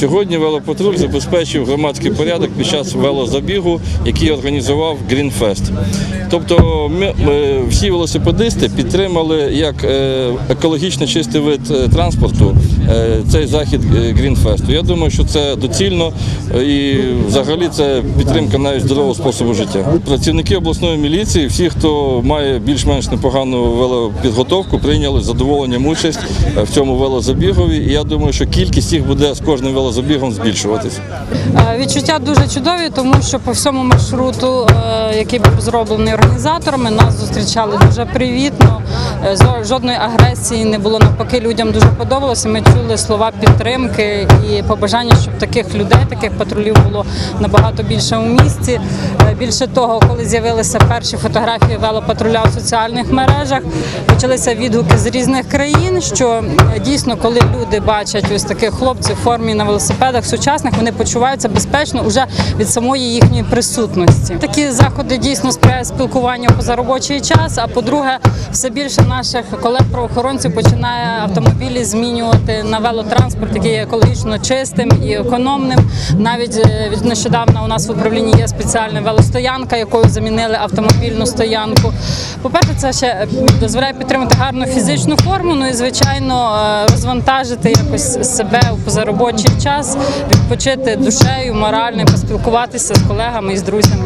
Сьогодні велопатруль забезпечив громадський порядок під час велозабігу, який організував Greenfest. Тобто ми, ми- всі велосипедисти підтримали як е, екологічно чистий вид е, транспорту е, цей захід Greenfest. Я думаю, що це доцільно і взагалі це підтримка навіть здорового способу життя. Працівники обласної міліції, всі, хто має більш-менш непогану велопідготовку, прийняли задоволенням участь в цьому велозабігові. І я думаю, що кількість їх буде з кожним велозабігом збільшуватися. збільшуватись. Відчуття дуже чудові, тому що по всьому маршруту, е, який був зроблений організаторами, нас зустрічали дуже привітно. Е, Жодної агресії не було. Навпаки, людям дуже подобалося. Ми чули слова підтримки і побажання, щоб таких людей, таких патрулів було набагато більше у місті. Е, Більше того, коли з'явилися перші фотографії велопатруля в соціальних мережах, почалися відгуки з різних країн. Що е, дійсно, коли люди бачать ось таких хлопців в формі на велосипедах сучасних, вони почуваються безпечно вже від самої їхньої присутності. Такі заходи дійсно сприяють спілкуванню поза робочий час. А по-друге, все більше наших колег-правоохоронців починає автомобілі змінювати на велотранспорт, який є екологічно чистим і економним. Навіть е, нещодавно у нас в управлінні є спеціальна велостоянка, якою замінили автомобільну стоянку. По-перше, це ще дозволяє підтримати гарну фізичну форму. Ну і звичайно е, розвантажити якось себе у позаробочий час, відпочити душею, морально, поспілкуватися з колегами і з друзями.